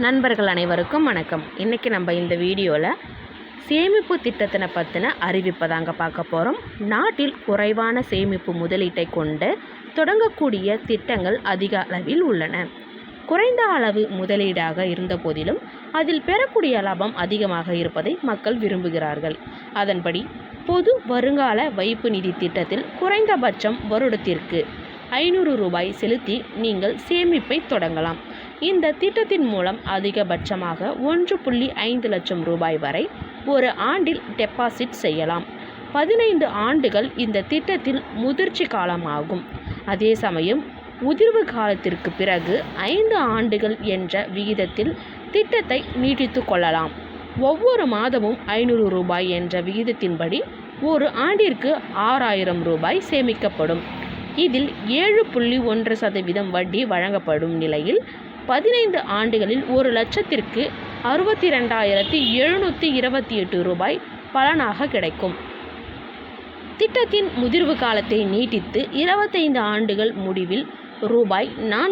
நண்பர்கள் அனைவருக்கும் வணக்கம். இன்றைக்கி நம்ம இந்த வீடியோவில் சேமிப்பு திட்டத்தினை பற்றின அறிவிப்பை தாங்க பார்க்க போகிறோம் நாட்டில் குறைவான சேமிப்பு முதலீட்டை கொண்டு தொடங்கக்கூடிய திட்டங்கள் அதிக அளவில் உள்ளன. குறைந்த அளவு முதலீடாக இருந்த போதிலும் அதில் பெறக்கூடிய லாபம் அதிகமாக இருப்பதை மக்கள் விரும்புகிறார்கள். அதன்படி பொது வருங்கால வைப்பு நிதி திட்டத்தில் குறைந்தபட்சம் வருடத்திற்கு ஐநூறு ரூபாய் செலுத்தி நீங்கள் சேமிப்பை தொடங்கலாம். இந்த திட்டத்தின் மூலம் அதிகபட்சமாக ஒன்று புள்ளி ஐந்து லட்சம் ரூபாய் வரை ஒரு ஆண்டில் டெபாசிட் செய்யலாம். பதினைந்து ஆண்டுகள் இந்த திட்டத்தில் முதிர்ச்சி காலமாகும். அதே சமயம் உதிர்வு காலத்திற்கு பிறகு ஐந்து ஆண்டுகள் என்ற விகிதத்தில் திட்டத்தை நீட்டித்து கொள்ளலாம். ஒவ்வொரு மாதமும் ஐநூறு ரூபாய் என்ற விகிதத்தின்படி ஒரு ஆண்டிற்கு ஆறாயிரம் ரூபாய் சேமிக்கப்படும். இதில் ஏழு புள்ளி ஒன்று சதவீதம் வட்டி வழங்கப்படும் நிலையில் பதினைந்து ஆண்டுகளில் ஒரு லட்சத்திற்கு அறுபத்தி ரெண்டாயிரத்தி எழுநூற்றி இருபத்தி எட்டு ரூபாய் பலனாக கிடைக்கும். திட்டத்தின் முதிர்வு காலத்தை நீட்டித்து இருபத்தைந்து ஆண்டுகள் முடிவில் ரூபாய் நான்கு